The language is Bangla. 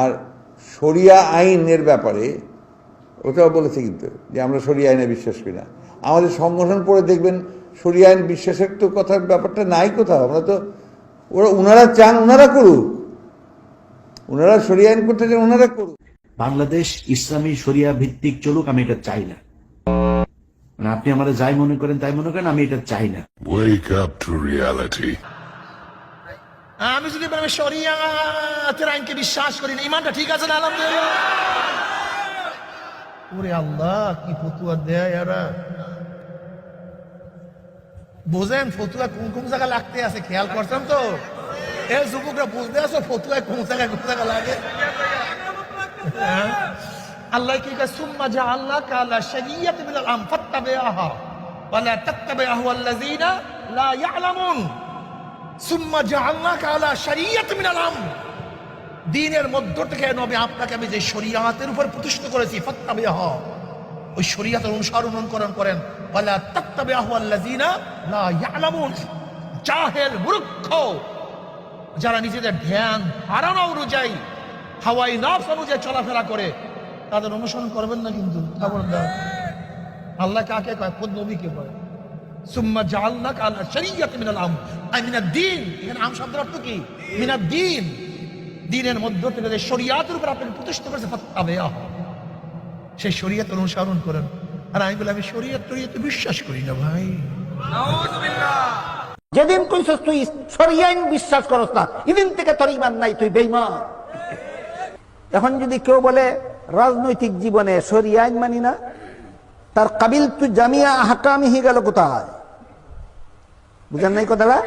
আর শরিয়া আইনের ব্যাপারে ওটাও বলেছে কিন্তু যে আমরা শরিয়া আইনে বিশ্বাস করি না। আমাদের সংগঠন পড়ে দেখবেন শরিয়া আইন বিশ্বাসের তো কথার ব্যাপারটা নাই কোথাও। আমরা তো ওরা ওনারা চান ওনারা করুক। ওনারা শরিয়া আইন করতে চান ওনারা করুক। বাংলাদেশ ইসলামী শরিয়া ভিত্তিক চলুক আমি এটা চাই না। মানে আপনি আমার যাই মনে করেন তাই মনে করেন আমি এটা চাই না। Wake up to reality. আমি যদি বলি আমি শরিয়াতের আইনকে বিশ্বাস করি না। ইমানটা ঠিক আছে না, আলহামদুলিল্লাহ? ওরে আল্লাহ, কি ফতুয়া দেয় এরা। বোঝেন, ফতুয়া কোন কোন জায়গা লাগতে আছে? খেয়াল করছেন তো? এ যুবকরা বুঝতে আছো ফতুয়া কোন জায়গায় কোন জায়গা লাগে? হ্যাঁ? আল্লাহ কি কয়, সুম্মা জা আল্লাহ কালা শরিয়াত মিনাল আম ফাত্তাবিআহা ওয়ালা তাত্তাবিআহু আল্লাযীনা লা ইয়ালামুন। সুম্মা জাআলনাকা আলা শরিয়াত মিনাল আমর। দিনের মধ্য থেকে নবী, আপনাকে আমি যে শরিয়াতের উপর প্রতিষ্ঠিত করেছি ফাত্তাবিহ ওই শরিয়াতের অনুসরণ করণ করেন, ওয়ালা তাত্তাবিহু আল্লাযিনা লা ইয়ালামুন। জাহেল মূর্খ। যারা নিজেদের ধ্যান হারানো অনুযায়ী, হাওয়াই নফস অনুযায়ী চলাফেরা করে, তাদের অনুসরণ করবেন না কিন্তু। আল্লাহ কাকে কয়? কোন নবীকে কয় সুম্মা শরিয়াত মিনাল আম আই মিনাদ দ্বীন এখানে আম শব্দের অর্থ কি? মিনাদ দ্বীন দ্বীনের মধ্য থেকে যে শরিয়াতের উপর করেছে ফাত্তাবিহ সেই শরিয়ত অনুসরণ করেন। আর আমি বলি, আমি শরিয়ত বিশ্বাস করি না ভাই। যেদিন তুই সরিয়াইন বিশ্বাস করস না, এদিন থেকে তোর ইমান নাই, তুই বেইমান এখন যদি কেউ বলে, রাজনৈতিক জীবনে সরিয়াইন মানি না তার কাবিল তু জামিয়া আহকামিহি গেল কোথায়? বুঝেন নাই কথাটা?